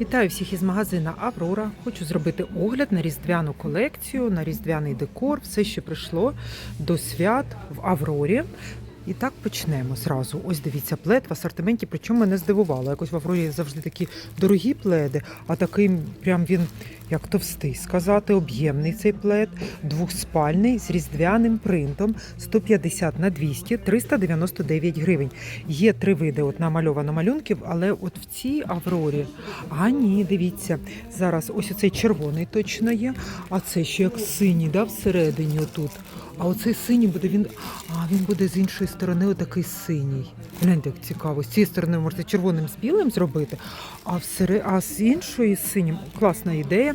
Вітаю всіх із магазина Аврора. Хочу зробити огляд на різдвяну колекцію, на різдвяний декор, все, що прийшло до свят в Аврорі. І так почнемо зразу. Ось дивіться, плед в асортименті, причому мене здивувало. Якось в Аврорі завжди такі дорогі пледи, а такий прям він як товстий сказати, об'ємний цей плед, двохспальний з різдвяним принтом 150 на 200, 399 гривень. Є три види от намальовано малюнків, але от в цій Аврорі, а ні, дивіться, зараз ось оцей червоний точно є, а це ще як синій, да, всередині отут. А оцей синій буде він. А він буде з іншої сторони, отакий синій. Гляньте, як цікаво. З цієї сторони можете червоним з білим зробити, а всери... а з іншої синім. Класна ідея.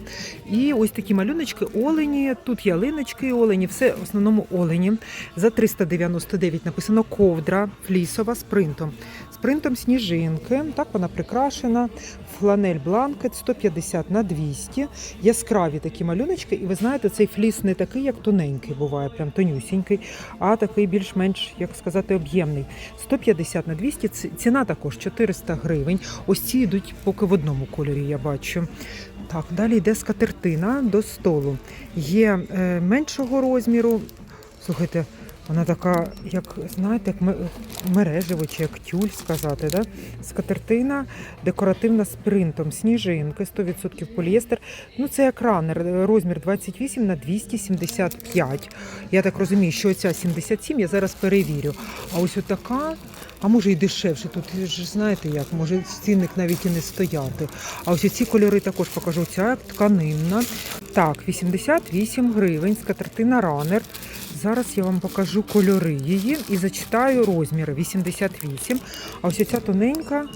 І ось такі малюночки, олені. Тут ялиночки, олені, все в основному олені. За 399 написано ковдра флісова з принтом. Принтом сніжинки. Так вона прикрашена. Фланель бланкет 150 на 200. Яскраві такі малюночки. І ви знаєте, цей фліс не такий, як тоненький буває, прям тонюсінький, а такий більш-менш, як сказати, об'ємний. 150 на 200. Ці- Ціна також 400 гривень. Ось ці йдуть поки в одному кольорі, я бачу. Так, далі йде скатертина до столу. Є е, меншого розміру. Слухайте, вона така, як знаєте, як мережево чи як тюль сказати. Да? Скатертина декоративна з принтом, сніжинки, 100% полієстер. Ну це як ранер, розмір 28 на 275. Я так розумію, що ця 77 я зараз перевірю. А ось отака. А може і дешевше. Тут ж знаєте як, може цінник навіть і не стояти. А ось ці кольори також покажу. Ця тканинна. Так, 88 гривень, скатертина ранер. Зараз я вам покажу кольори її і зачитаю розміри 88. А ось ця тоненька.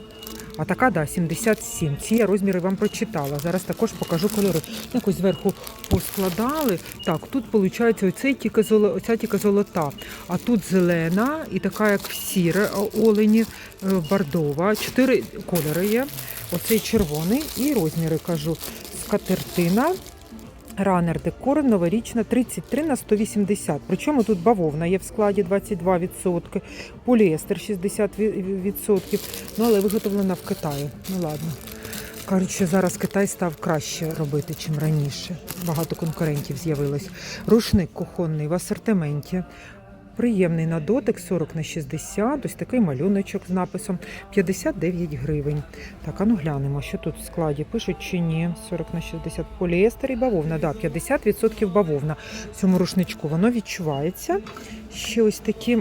А така, да, 77. Ці я розміри вам прочитала. Зараз також покажу кольори. Якось зверху поскладали. Так, тут виходить оцей тільки золо, оця тільки золота. А тут зелена і така, як в сіре олені, е, бордова. Чотири кольори є. Оцей червоний і розміри кажу. Скатертина. Ранер декор новорічна 33 на 180. Причому тут бавовна є в складі 22%, поліестер 60%. Ну але виготовлена в Китаї. Ну ладно. Кажуть, що зараз Китай став краще робити, чим раніше. Багато конкурентів з'явилось. Рушник кухонний в асортименті. Приємний на дотик 40 на 60, ось такий малюночок з написом 59 гривень. Так, а ну глянемо, що тут в складі пишуть чи ні. 40 на 60 поліестер і бавовна. Да, 50% бавовна в цьому рушничку. Воно відчувається. Ще ось такі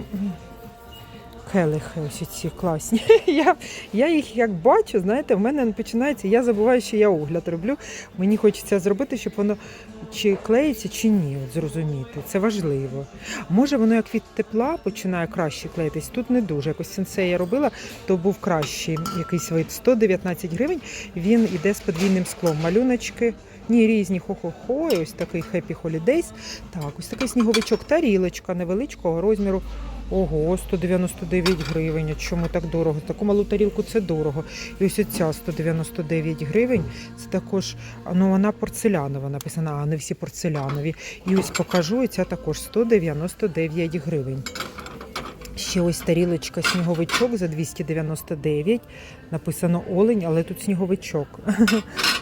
келихи, ось ці класні. Я, я їх як бачу, знаєте, в мене починається, я забуваю, що я огляд роблю. Мені хочеться зробити, щоб воно чи клеїться, чи ні, от зрозуміти. Це важливо. Може, воно як від тепла починає краще клеїтись. Тут не дуже. Якось сенсей я робила, то був кращий якийсь вид. 119 гривень. Він іде з подвійним склом. Малюночки. Ні, різні хо-хо-хо, ось такий Happy Holidays. Так, ось такий сніговичок, тарілочка невеличкого розміру. Ого, 199 гривень. А чому так дорого? Таку малу тарілку це дорого. І ось ця 199 гривень. Це також, ну вона порцелянова написана, а не всі порцелянові. І ось покажу, і ця також 199 гривень. Ще ось тарілочка сніговичок за 299. Написано олень, але тут сніговичок.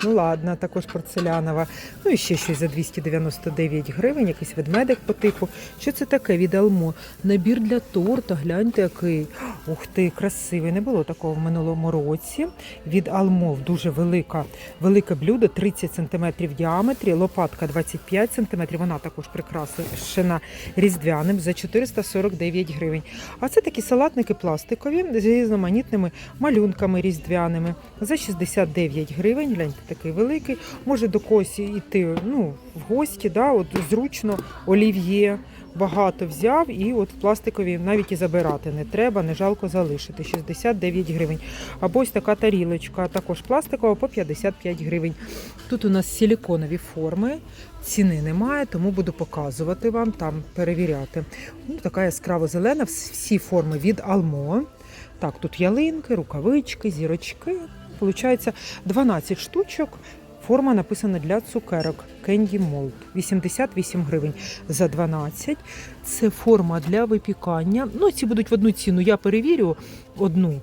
Ну ладно, також порцелянова. Ну і ще щось за 299 гривень, якийсь ведмедик по типу. Що це таке від Алмо? Набір для торта, гляньте який. Ух ти, красивий. Не було такого в минулому році. Від Алмов дуже велика, велике блюдо, 30 см в діаметрі, лопатка 25 см. Вона також прикрашена різдвяним за 449 гривень. А це такі салатники пластикові з різноманітними малюнками різдвяними за 69 гривень. Гляньте, такий великий. Може до когось йти ну, в гості, да, от зручно, олів'є. Багато взяв і от пластикові навіть і забирати не треба, не жалко залишити. 69 гривень. Або ось така тарілочка, також пластикова по 55 гривень. Тут у нас силіконові форми, ціни немає, тому буду показувати вам там, перевіряти. Ну, така яскраво зелена, вс- всі форми від Алмо. Так, тут ялинки, рукавички, зірочки. Получається 12 штучок. Форма написана для цукерок Candy Mold. 88 гривень за 12. Це форма для випікання. Ну, ці будуть в одну ціну. Я перевірю одну.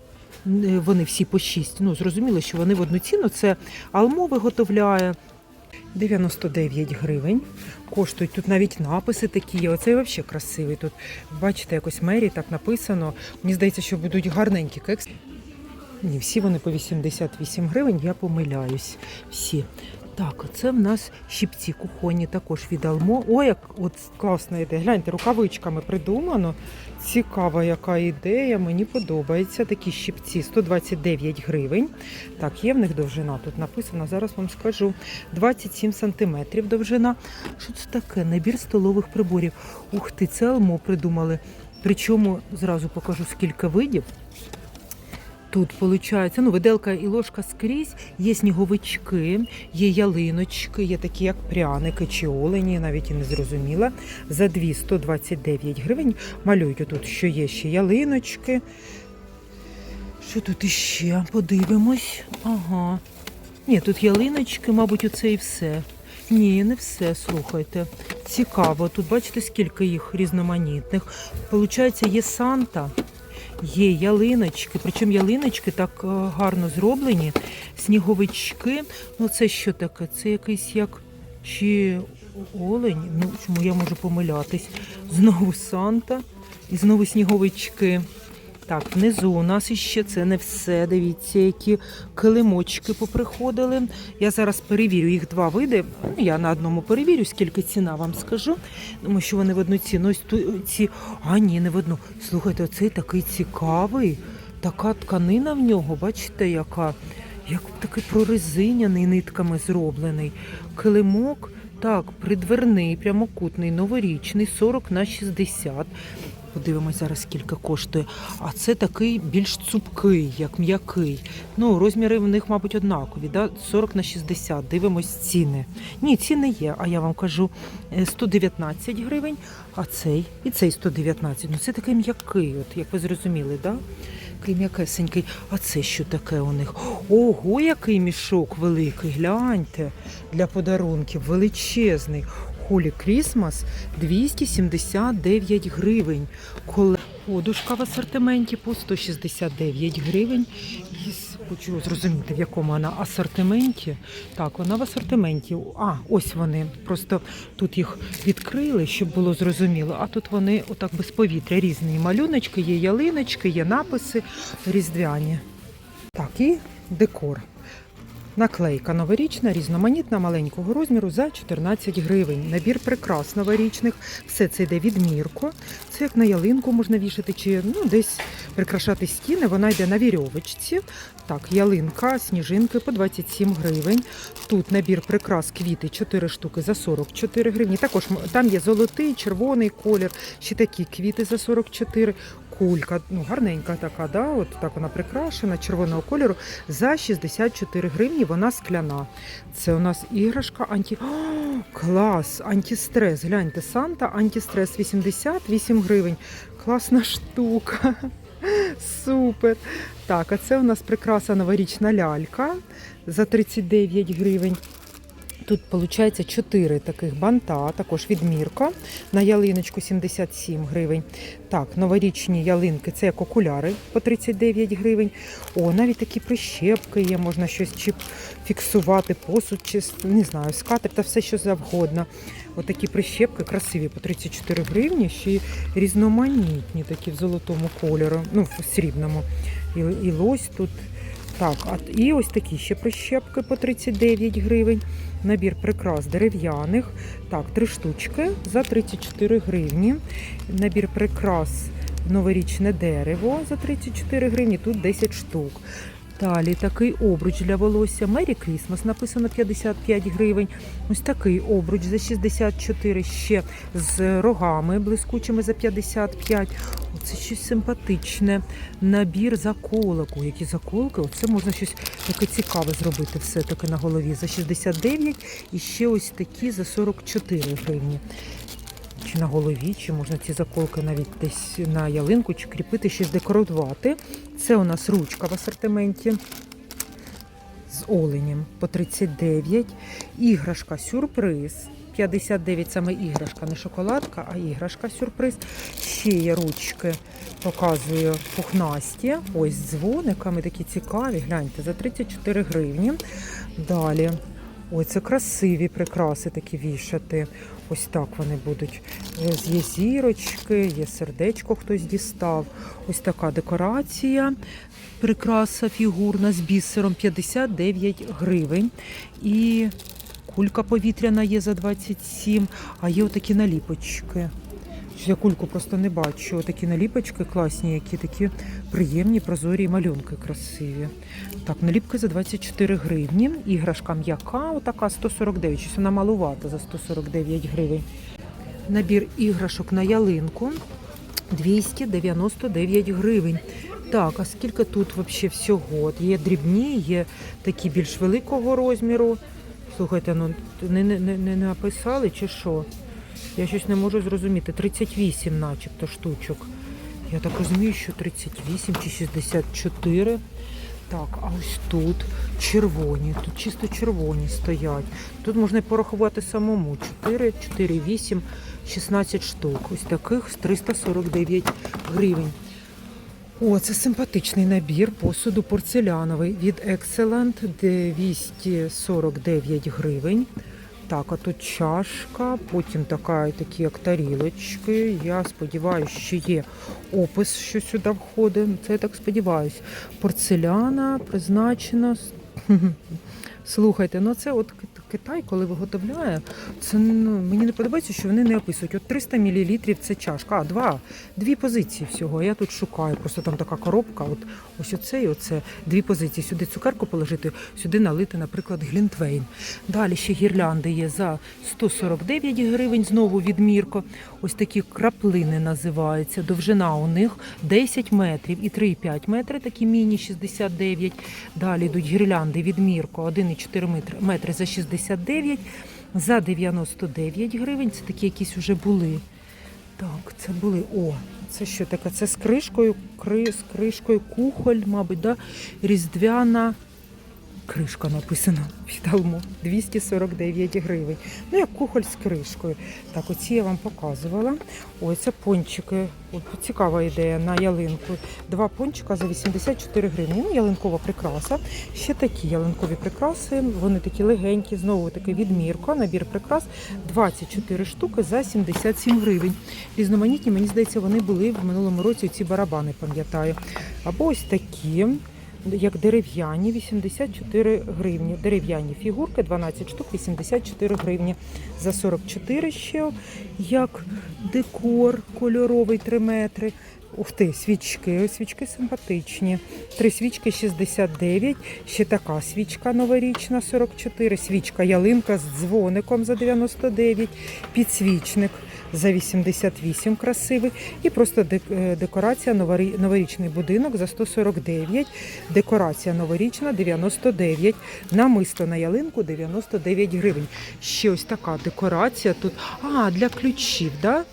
Е, Вони всі по 6. Ну, зрозуміло, що вони в одну ціну. Це Алмо виготовляє. 99 гривень. Коштують тут навіть написи такі є. Оцей взагалі красивий. Тут бачите, якось мері так написано. Мені здається, що будуть гарненькі кекси. Ні, всі вони по 88 гривень, я помиляюсь. Всі. Так, оце в нас щипці кухонні, також від Алмо. Ой, як от класна ідея. Гляньте, рукавичками придумано. Цікава яка ідея, мені подобається. Такі щипці 129 гривень. Так, є в них довжина. Тут написано, зараз вам скажу. 27 сантиметрів довжина. Що це таке? Набір столових приборів. Ух ти, це Алмо придумали. Причому зразу покажу скільки видів. Тут виходить, ну, виделка і ложка скрізь, є сніговички, є ялиночки, є такі, як пряники чи олені, навіть і не зрозуміла. За 2 129 гривень малюють тут, що є ще ялиночки. Що тут іще? Подивимось. Ага. Ні, тут ялиночки, мабуть, оце і все. Ні, не все, слухайте. Цікаво. Тут бачите, скільки їх різноманітних. Получається, є Санта. Є ялиночки, причому ялиночки так е, гарно зроблені, сніговички. Ну це що таке? Це якийсь як чи олень? Ну чому я можу помилятись? Знову Санта і знову сніговички. Так, внизу у нас іще це не все. Дивіться, які килимочки поприходили. Я зараз перевірю їх два види. Ну, я на одному перевірю, скільки ціна вам скажу. Тому що вони в одну ціну. Ці. А, ні, не в одну. Слухайте, оцей такий цікавий. Така тканина в нього, бачите, яка? Як такий прорезиняний нитками зроблений. Килимок, так, придверний, прямокутний, новорічний, 40 на 60. Подивимось зараз, скільки коштує. А це такий більш цупкий, як м'який. Ну, розміри в них, мабуть, однакові. Да? 40 на 60. Дивимось ціни. Ні, ціни є, а я вам кажу е, 119 гривень, а цей і цей 119. Ну це такий м'який, от як ви зрозуміли, да? Такий м'якесенький. А це що таке у них? Ого, який мішок великий. Гляньте для подарунків. Величезний. Холі Крісмас 279 гривень. Подушка в асортименті по 169 гривень. І хочу зрозуміти, в якому вона асортименті. Так, вона в асортименті. А, ось вони. Просто тут їх відкрили, щоб було зрозуміло. А тут вони отак без повітря різні малюночки, є ялиночки, є написи різдвяні. Так, і декор. Наклейка новорічна, різноманітна, маленького розміру за 14 гривень. Набір прикрас новорічних. Все це йде від Мірко. Це як на ялинку можна вішати, чи ну, десь прикрашати стіни. Вона йде на вірьовочці. Так, ялинка, сніжинки по 27 гривень. Тут набір прикрас квіти 4 штуки за 44 гривні. Також там є золотий, червоний колір, ще такі квіти за 44 Кулька, ну гарненька така, да? от так вона прикрашена, червоного кольору за 64 гривні. Вона скляна. Це у нас іграшка анті. О, клас! Антистрес. Гляньте, Санта, антистрес 88 гривень. Класна штука. Супер. Так, а це у нас прикраса новорічна лялька за 39 гривень. Тут виходить 4 таких банта, також від Мірко. На ялиночку 77 гривень. Так, новорічні ялинки це як окуляри по 39 гривень. О, навіть такі прищепки є, можна щось чи фіксувати, посуд, чи не знаю, скатер та все що завгодно. Отакі прищепки красиві по 34 гривні, ще різноманітні, такі в золотому кольору, ну в срібному. І, і лось тут. Так, а і ось такі ще прищепки по 39 гривень. Набір прикрас дерев'яних. Так, три штучки за 34 гривні. Набір прикрас новорічне дерево за 34 гривні. Тут 10 штук. Далі такий обруч для волосся. Мері Крісмас написано 55 гривень. Ось такий обруч за 64 ще з рогами блискучими за 55. Оце щось симпатичне. Набір заколок. О, які заколки? Оце можна щось таке цікаве зробити все-таки на голові за 69 і ще ось такі за 44 гривні. Чи на голові, чи можна ці заколки навіть десь на ялинку, чи кріпити, щось декорувати. Це у нас ручка в асортименті з оленем по 39. Іграшка сюрприз 59 саме іграшка, не шоколадка, а іграшка сюрприз. Ще є ручки, показую пухнасті. Ось дзвониками такі цікаві. Гляньте, за 34 гривні. Далі. Ой, це красиві прикраси такі вішати. Ось так вони будуть. Є зірочки, є сердечко хтось дістав. Ось така декорація. Прикраса фігурна з бісером 59 гривень. І кулька повітряна є за 27, а є отакі наліпочки. Я кульку просто не бачу. Отакі наліпочки класні, які такі приємні, прозорі малюнки красиві. Так, наліпки за 24 гривні. Іграшка м'яка, отака 149. Щось вона малувата за 149 гривень. Набір іграшок на ялинку 299 гривень. Так, а скільки тут взагалі всього? Є дрібні, є такі більш великого розміру. Слухайте, ну не, не, не, написали чи що? Я щось не можу зрозуміти. 38 начебто штучок. Я так розумію, що 38 чи 64. Так, а ось тут червоні, тут чисто червоні стоять. Тут можна порахувати самому. 4, 4, 8, 16 штук. Ось таких з 349 гривень. О, це симпатичний набір посуду порцеляновий від Excellent 249 гривень. Так, а тут чашка, потім така, такі як тарілочки. Я сподіваюся, що є опис, що сюди входить. Це я так сподіваюся. Порцеляна призначена. Слухайте, ну це от Китай, коли виготовляє, це ну, мені не подобається, що вони не описують. От 300 мл це чашка, а два, дві позиції всього. Я тут шукаю. Просто там така коробка. От ось оце і оце дві позиції. Сюди цукерку положити, сюди налити, наприклад, глінтвейн. Далі ще гірлянди є за 149 гривень. Знову відмірко. Ось такі краплини називаються. Довжина у них 10 метрів і 3,5 метри. Такі міні 69. Далі йдуть гірлянди відмірко, 1,4 метри за 60 59 за 99 гривень. Це такі якісь вже були. Так, це були. О, це що таке? Це з кришкою, кри, з кришкою, кухоль, мабуть, да? різдвяна Кришка написана від Алмо 249 гривень. Ну, як кухоль з кришкою. Так, оці я вам показувала. Ой, це пончики. От, цікава ідея на ялинку. Два пончика за 84 гривні. Ну, ялинкова прикраса. Ще такі ялинкові прикраси. Вони такі легенькі, знову таки відмірка. Набір прикрас 24 штуки за 77 гривень. Різноманітні, мені здається, вони були в минулому році ці барабани, пам'ятаю. Або ось такі як дерев'яні 84 гривні. Дерев'яні фігурки 12 штук 84 гривні. За 44 ще як декор кольоровий 3 метри. Ух ти, свічки, свічки симпатичні. Три свічки 69, ще така свічка новорічна 44, свічка ялинка з дзвоником за 99, підсвічник за 88 красивий. І просто е, декорація новорічний будинок за 149, декорація новорічна 99, намисто на ялинку 99 гривень. Ще ось така декорація тут. А, для ключів, да?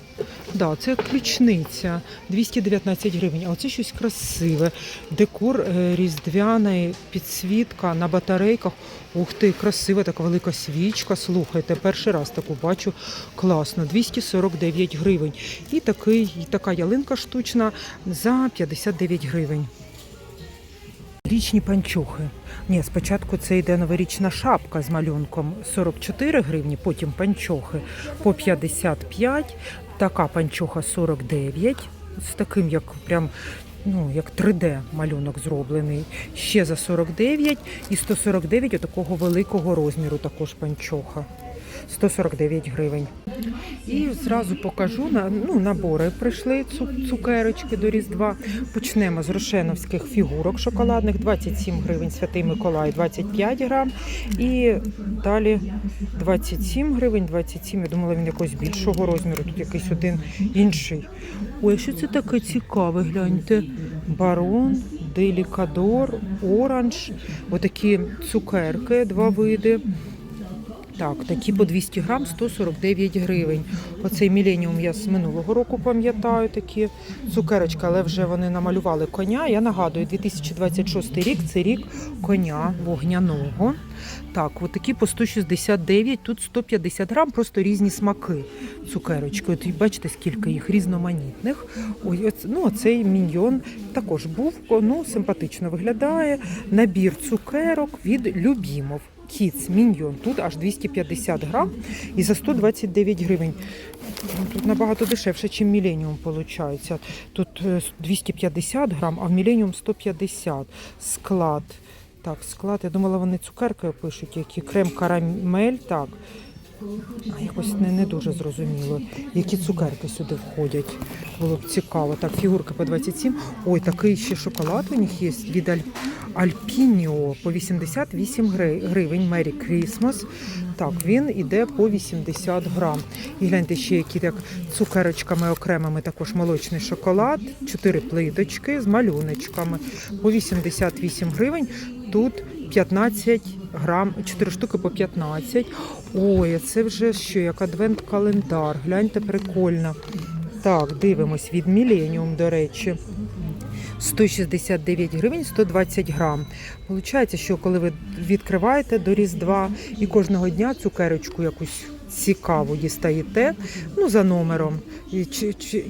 Да, це ключниця 219 гривень. А оце щось красиве. Декор е, різдвяний, підсвітка на батарейках. Ух ти, красива така велика свічка. Слухайте, перший раз таку бачу. Класно, 249 гривень. І такий, і така ялинка штучна за 59 гривень. Річні панчохи. Ні, спочатку це йде новорічна шапка з малюнком 44 гривні, потім панчохи по 55, така панчоха 49, з таким як прям. Ну, як 3D малюнок зроблений. Ще за 49 і 149 такого великого розміру також панчоха. 149 гривень. І зразу покажу на ну, набори. Прийшли цу- цукерочки до Різдва. Почнемо з рошеновських фігурок шоколадних 27 гривень, Святий Миколай 25 грам. І далі 27 гривень, 27. Я думала, він якогось більшого розміру. Тут якийсь один інший. Ой, що це таке цікаве, гляньте. Барон, делікадор, оранж. Отакі цукерки, два види. Так, такі по 200 грам 149 гривень. Оцей міленіум я з минулого року пам'ятаю такі цукерочки, але вже вони намалювали коня. Я нагадую, 2026 рік це рік коня вогняного. Так, от такі по 169, тут 150 грам, просто різні смаки цукерочки. От бачите, скільки їх різноманітних. Ой, оц- ну, оцей міньйон також був, ну, симпатично виглядає. Набір цукерок від Любімов. Кіц міньйон. Тут аж 250 грам і за 129 гривень. Ну, Тут набагато дешевше, ніж Міленіум виходить. Тут е, 250 грам, а в Міленіум 150. Склад. Так, склад. Я думала, вони цукерки пишуть, які крем карамель. Так. А якось не, не дуже зрозуміло, які цукерки сюди входять. Було б цікаво. Так, фігурки по 27. Ой, такий ще шоколад у них є від Аль... Альпініо по 88 гри- гривень. Мері Крісмас. Так, він іде по 80 грам. І гляньте ще які так цукерочками окремими також молочний шоколад, 4 плиточки з малюночками по 88 гривень. Тут 15 грам, 4 штуки по 15. Ой, а це вже що, як адвент-календар. Гляньте, прикольно. Так, дивимось від Міленіум, до речі. 169 гривень 120 грам. Получається, що коли ви відкриваєте до Різдва і кожного дня цукерочку якусь цікаву дістаєте, ну за номером,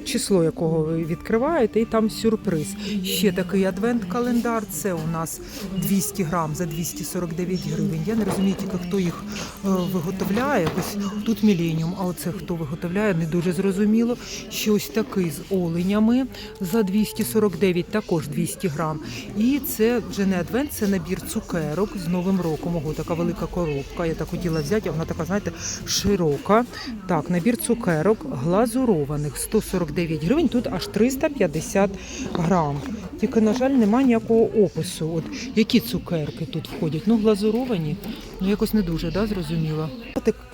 число якого ви відкриваєте, і там сюрприз. Ще такий адвент-календар. Це у нас 200 грам за 249 гривень. Я не розумію тільки, хто їх е, виготовляє. Якось тут міленіум, а оце хто виготовляє, не дуже зрозуміло. Ще ось такий з оленями за 249, також 200 грам. І це вже не адвент, це набір цукерок з Новим роком. Ого, така велика коробка. Я так хотіла взяти, а вона така, знаєте, широка. Так, набір цукерок глазурованих 149 гривень, тут аж 350 грам. Тільки, на жаль, немає ніякого опису. От які цукерки тут входять? Ну, глазуровані, ну якось не дуже, да, зрозуміло.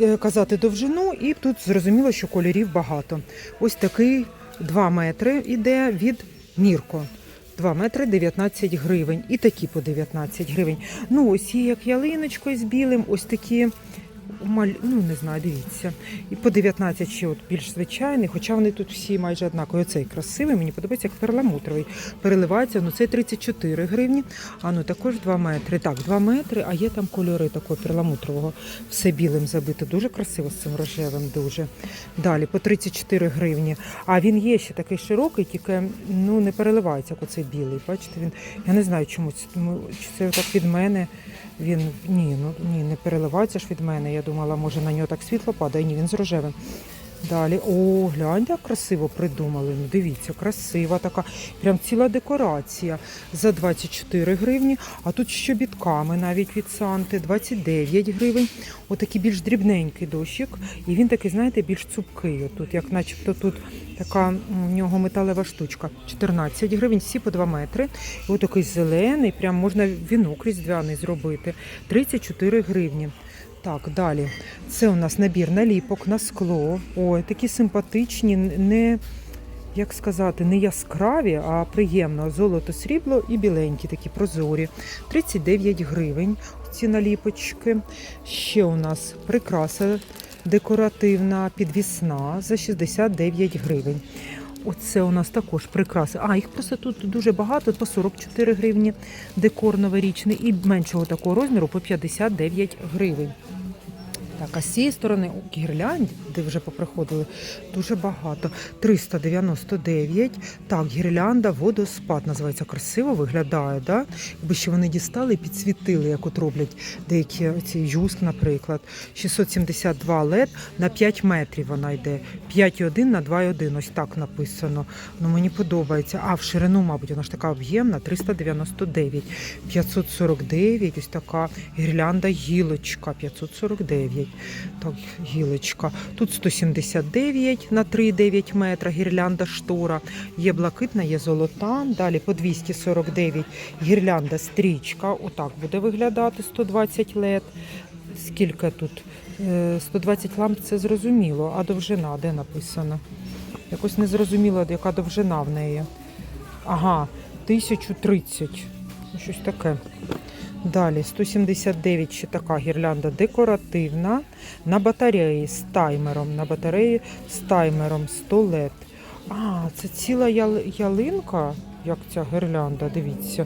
Е, Казати довжину, і тут зрозуміло, що кольорів багато. Ось такий 2 метри іде від Мірко. 2 метри 19 гривень. І такі по 19 гривень. Ну, ось є як ялиночкою з білим, ось такі. Ну, не знаю, дивіться. І по 19 ще от більш звичайний, хоча вони тут всі майже однакові. Оцей красивий, мені подобається як перламутровий. Переливається, ну це 34 гривні, а ну також 2 метри. Так, 2 метри, а є там кольори такого перламутрового. Все білим забито. Дуже красиво з цим рожевим, дуже. Далі по 34 гривні. А він є ще такий широкий, тільки ну не переливається, як оцей білий. Бачите, він. Я не знаю, чому це, це так від мене. Він ні, ну ні, не переливається ж від мене. Я думала, може на нього так світло падає. Ні, він з рожевим. Далі, о, гляньте, як красиво придумали. Ну, дивіться, красива така. Прям ціла декорація за 24 гривні. А тут щобітками навіть від Санти 29 гривень. Отакий більш дрібненький дощик. І він такий, знаєте, більш цупкий. Отут, як начебто тут така в нього металева штучка. 14 гривень, всі по 2 метри. І отакий зелений, прям можна вінок різдвяний зробити. 34 гривні. Так, далі. Це у нас набір наліпок на скло. Ой, такі симпатичні, не, як сказати, не яскраві, а приємно. Золото, срібло і біленькі, такі прозорі. 39 гривень ці наліпочки. Ще у нас прикраса декоративна, підвісна за 69 гривень. Оце у нас також прикраси. А, їх просто тут дуже багато, по 44 гривні декор новорічний і меншого такого розміру по 59 гривень. Так, а з цієї сторони о, гірлянд, де вже поприходили, дуже багато. 399. Так, гірлянда, водоспад називається. Красиво виглядає, да? Якби ще вони дістали і підсвітили, як от роблять деякі ці юск, наприклад. 672 лед на 5 метрів вона йде. 5,1 на 2,1. Ось так написано. Ну мені подобається. А в ширину, мабуть, вона ж така об'ємна. 399. 549. Ось така гірлянда гілочка. 549. Так, гілочка. Тут 179 на 3,9 метра. Гірлянда штора. Є блакитна, є золота. Далі по 249 гірлянда стрічка. Отак буде виглядати 120 лет. Скільки тут? Е, 120 ламп це зрозуміло, а довжина де написано? Якось не зрозуміло, яка довжина в неї. Ага, 1030. Ну, Щось таке. Далі 179 ще така гірлянда декоративна на батареї з таймером. На батареї з таймером 100 лет. А, це ціла ял- ялинка, як ця гірлянда, дивіться.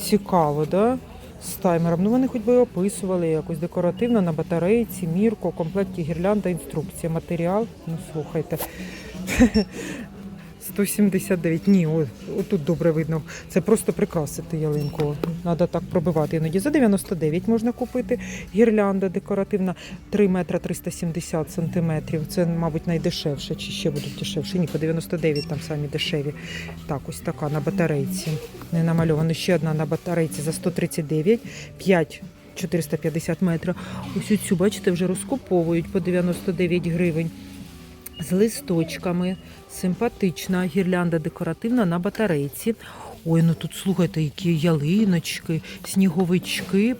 Цікаво, да? З таймером. Ну вони хоч би описували якось декоративно на батарейці, мірку, комплекті гірлянда, інструкція, матеріал. Ну слухайте. 179. Ні, отут добре видно. Це просто прикрасити ялинку. Треба так пробивати. Іноді за 99 можна купити. Гірлянда декоративна 3 метра 370 сантиметрів. Це, мабуть, найдешевше, чи ще будуть дешевше. Ні, по 99 там самі дешеві. Так, ось така на батарейці. Не намальовано. Ще одна на батарейці за 139, 5 450 метрів. Ось цю, бачите, вже розкуповують по 99 гривень з листочками. Симпатична гірлянда декоративна на батарейці. Ой, ну тут слухайте, які ялиночки, сніговички.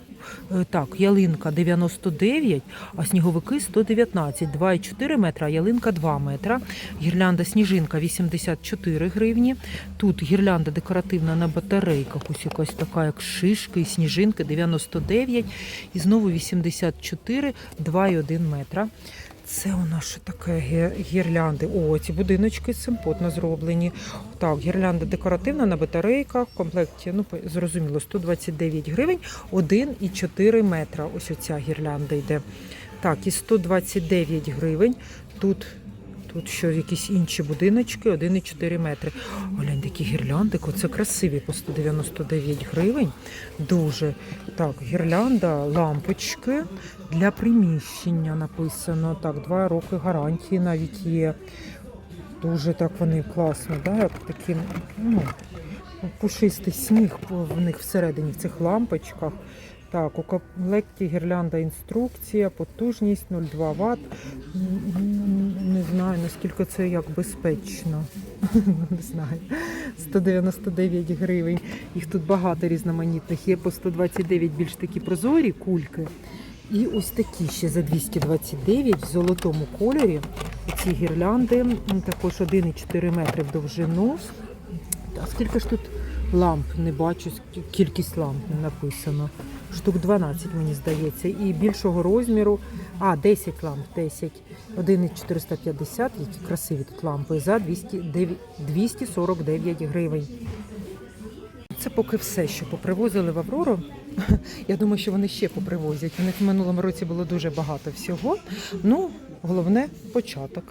Е, Так, ялинка 99, а сніговики 119, 2,4 метра, ялинка 2 метра. Гірлянда сніжинка 84 гривні. Тут гірлянда декоративна на батарейках, ось якась така, як шишки і сніжинки 99 і знову 84, 2,1 метра. Це у нас що таке гірлянди. О, ці будиночки симпотно зроблені. Так, гірлянда декоративна на батарейках. В комплекті, ну, зрозуміло, 129 гривень, 1,4 метра. Ось оця гірлянда йде. Так, і 129 гривень. Тут, тут що якісь інші будиночки, 1,4 метри. Глянь, такі гірлянди, це красиві по 199 гривень. Дуже. Так, гірлянда, лампочки для приміщення написано. Так, два роки гарантії навіть є. Дуже так вони класно, да? як такі, ну, пушистий сніг в них всередині в цих лампочках. Так, у комплекті гірлянда інструкція, потужність 0,2 Вт. Не знаю, наскільки це як безпечно. Не знаю. 199 гривень. Їх тут багато різноманітних. Є по 129 більш такі прозорі кульки. І ось такі ще за 229 в золотому кольорі. Ці гірлянди також 1,4 метри в довжину. А скільки ж тут ламп? Не бачу, кількість ламп не написано. Штук 12, мені здається. І більшого розміру. А, 10 ламп, 10. 1,450, які красиві тут лампи, за 209 249 гривень. Це поки все, що попривозили в Аврору. Я думаю, що вони ще попривозять. У них в минулому році було дуже багато всього. Ну, головне початок.